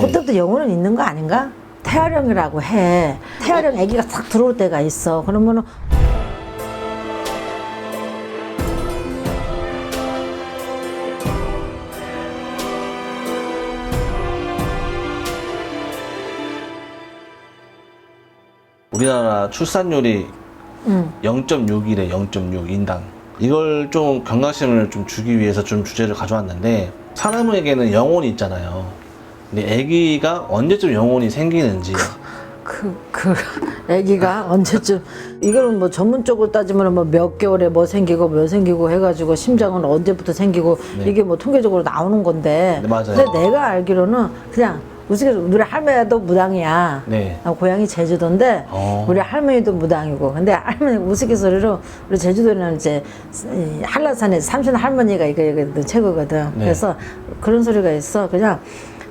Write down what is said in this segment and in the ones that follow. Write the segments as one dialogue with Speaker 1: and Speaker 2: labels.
Speaker 1: 그때부터 영혼은 있는 거 아닌가? 태아령이라고 해. 태아령 아기가 싹 들어올 때가 있어. 그러면은
Speaker 2: 우리나라 출산율이 0.6이래 0.6 인당 이걸 좀 경각심을 좀 주기 위해서 좀 주제를 가져왔는데 사람에게는 영혼이 있잖아요 근데 아기가 언제쯤 영혼이 생기는지
Speaker 1: 그, 그, 아기가 언제쯤, 이거는 뭐 전문적으로 따지면 뭐 몇 개월에 뭐 생기고 뭐 생기고 해가지고 심장은 언제부터 생기고
Speaker 2: 네.
Speaker 1: 이게 뭐 통계적으로 나오는 건데.
Speaker 2: 네, 맞아요.
Speaker 1: 근데 내가 알기로는 그냥 우스갯 우리 할머니도 무당이야.
Speaker 2: 네.
Speaker 1: 나 고향이 제주도인데
Speaker 2: 어.
Speaker 1: 우리 할머니도 무당이고 근데 할머니 우스갯소리로 우리 제주도에는 이제 이 한라산에 삼촌 할머니가 이거 이거 최고거든
Speaker 2: 네.
Speaker 1: 그래서 그런 소리가 있어 그냥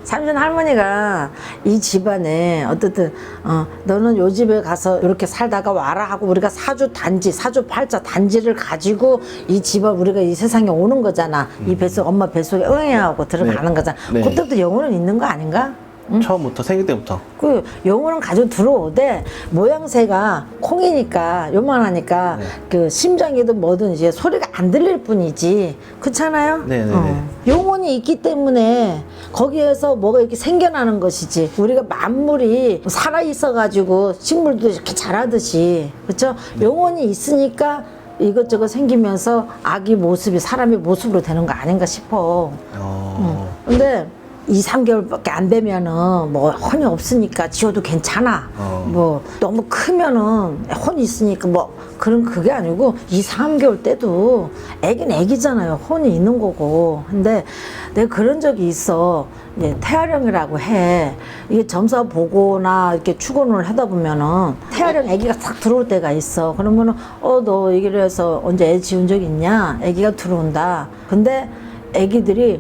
Speaker 1: 삼촌 할머니가 이 집안에 어떻든 어 너는 요 집에 가서 이렇게 살다가 와라 하고 우리가 사주 단지 사주 팔자 단지를 가지고 이 집안 우리가 이 세상에 오는 거잖아 이 뱃속 엄마 뱃속에 응애하고 들어가는
Speaker 2: 네.
Speaker 1: 거잖아
Speaker 2: 네.
Speaker 1: 그때부터 영혼은 있는 거 아닌가?
Speaker 2: 처음부터 생길 때부터
Speaker 1: 그 영혼은 가지고 들어오되 모양새가 콩이니까 요만하니까
Speaker 2: 네.
Speaker 1: 그 심장이든 뭐든 이제 소리가 안 들릴 뿐이지 그렇잖아요.
Speaker 2: 네네네.
Speaker 1: 영혼이 있기 때문에 거기에서 뭐가 이렇게 생겨나는 것이지 우리가 만물이 살아 있어 가지고 식물도 이렇게 자라듯이 그렇죠. 영혼이 있으니까 이것저것 생기면서 아기 모습이 사람의 모습으로 되는 거 아닌가 싶어.
Speaker 2: 어...
Speaker 1: 근데 2, 3개월밖에 안 되면은 뭐 혼이 없으니까 지워도 괜찮아.
Speaker 2: 어.
Speaker 1: 뭐 너무 크면은 혼이 있으니까 뭐 그런 그게 아니고 2, 3개월 때도 애긴 애기잖아요. 혼이 있는 거고. 근데 내가 그런 적이 있어. 이제 태아령이라고 해. 이게 점사 보거나 이렇게 추론을 하다 보면은 태아령 애기가 싹 들어올 때가 있어. 그러면은 어 너 얘기를 해서 언제 애 지운 적 있냐? 애기가 들어온다. 근데 애기들이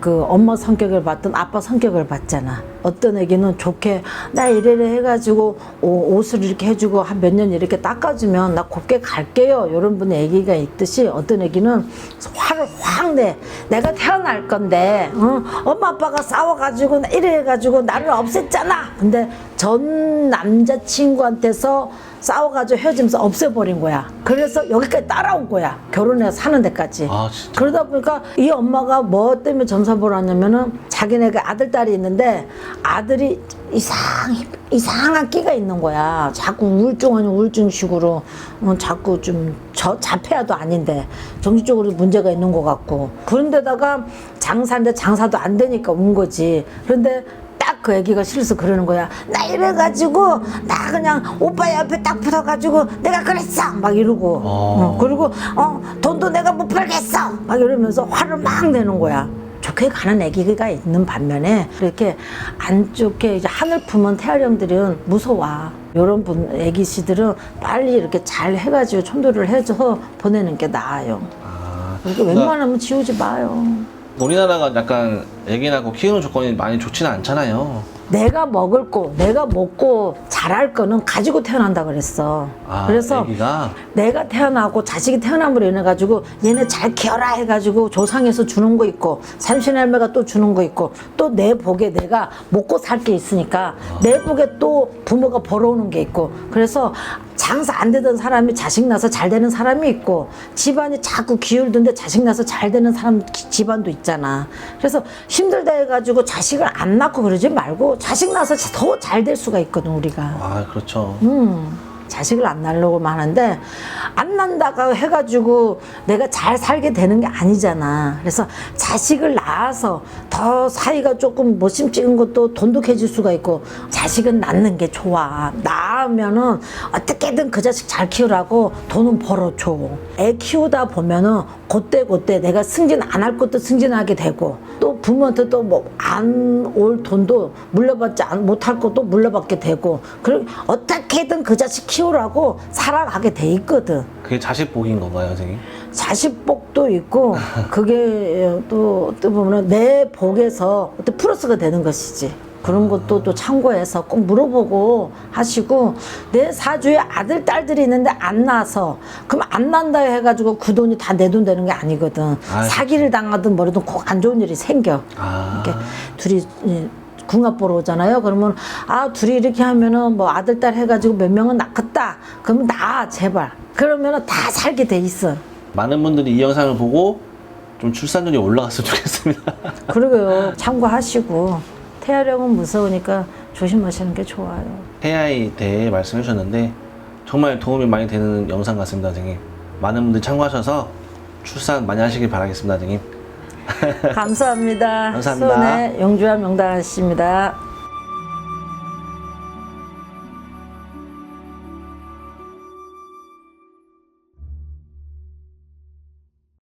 Speaker 1: 그 엄마 성격을 봤든 아빠 성격을 봤잖아. 어떤 애기는 좋게 나 이래래 해가지고 오- 옷을 이렇게 해주고 한 몇 년 이렇게 닦아주면 나 곱게 갈게요. 이런 분의 애기가 있듯이 어떤 애기는 화를 확 내. 내가 태어날 건데 어? 엄마 아빠가 싸워가지고 나 이래 해가지고 나를 없앴잖아. 근데 전 남자친구한테서 싸워가지고 헤어지면서 없애버린 거야. 그래서 여기까지 따라온 거야. 결혼해서 사는 데까지.
Speaker 2: 아 진짜
Speaker 1: 그러다 보니까 이 엄마가 뭐 때문에 점사 보러 왔냐면은 자기네가 아들 딸이 있는데 아들이 이상 이상한 끼가 있는 거야. 자꾸 우울증 아니 우울증식으로 어, 자꾸 좀 저, 자폐아도 아닌데 정신적으로 문제가 있는 것 같고 그런데다가 장사인데 장사도 안 되니까 온 거지. 그런데 딱그 애기가 싫어서 그러는 거야. 나 이래가지고 나 그냥 오빠 옆에 딱 붙어가지고 내가 그랬어 막 이러고
Speaker 2: 어.
Speaker 1: 어, 그리고 어 돈도 내가 못 벌겠어 막 이러면서 화를 막 내는 거야. 좋게 가는 애기가 있는 반면에 이렇게 안 좋게 이제 하늘 품은 태아령들은 무서워. 이런 분 애기씨들은 빨리 이렇게 잘 해가지고 천도를 해서 보내는 게 나아요.
Speaker 2: 아,
Speaker 1: 그러니까 웬만하면 지우지 마요.
Speaker 2: 우리나라가 약간 아기 낳고 키우는 조건이 많이 좋지는 않잖아요
Speaker 1: 내가 먹을 거, 내가 먹고 자랄 거는 가지고 태어난다 그랬어.
Speaker 2: 아
Speaker 1: 그래서
Speaker 2: 아기가?
Speaker 1: 내가 태어나고 자식이 태어남으로 인해 가지고 얘네 잘 키워라 해가지고 조상에서 주는 거 있고 삼신할매가 또 주는 거 있고 또 내 복에 내가 먹고 살 게 있으니까 내 복에 또 부모가 벌어오는 게 있고. 그래서 장사 안 되던 사람이 자식 나서 잘 되는 사람이 있고 집안이 자꾸 기울던데 자식 나서 잘 되는 사람 기- 집안도 있잖아. 그래서 힘들다 해가지고 자식을 안 낳고 그러지 말고 자식 나서 더 잘 될 수가 있거든 우리가.
Speaker 2: 아 그렇죠.
Speaker 1: 음, 자식을 안 낳으려고만 하는데 안 낳는다고 해가지고 내가 잘 살게 되는 게 아니잖아. 그래서 자식을 낳아서 더 사이가 조금 모심 찍은 것도 돈독해질 수가 있고 자식은 낳는 게 좋아. 낳으면은 어떻게든 그 자식 잘 키우라고 돈은 벌어줘. 애 키우다 보면은 그때 그때 내가 승진 안 할 것도 승진하게 되고 또 부모한테 또 뭐 안 올 돈도 물려받지 안- 못할 것도 물려받게 되고 그 어떻게든 그 자식 키우라고 살아가게 돼 있거든.
Speaker 2: 그게 자식 복인 건가요 선생님?
Speaker 1: 자식 복도 있고 그게 또 어떻게 보면 내 복에서 어떻게 플러스가 되는 것이지. 그런 것도 또 참고해서 꼭 물어보고 하시고 내 사주에 아들 딸들이 있는데 안 낳아서 그럼 안 난다 해가지고 그 돈이 다 내 돈 되는 게 아니거든
Speaker 2: 아이.
Speaker 1: 사기를 당하든 뭐라든 꼭 안 좋은 일이 생겨
Speaker 2: 아
Speaker 1: 이렇게 둘이 이, 궁합 보러 오잖아요. 그러면 아 둘이 이렇게 하면은 뭐 아들 딸 해가지고 몇 명은 낳겠다. 그러면 나 제발. 그러면은 다 살게 돼 있어.
Speaker 2: 많은 분들이 이 영상을 보고 좀 출산율이 올라갔으면 좋겠습니다.
Speaker 1: 그러게요. 참고하시고 태아령은 무서우니까 조심하시는 게 좋아요.
Speaker 2: 태아에 대해 말씀해 주셨는데 정말 도움이 많이 되는 영상 같습니다, 선생님. 많은 분들 참고하셔서 출산 많이 하시길 바라겠습니다, 선생님.
Speaker 1: 감사합니다.
Speaker 2: 감사합니다.
Speaker 1: 수원의 영주와 명당하십니다.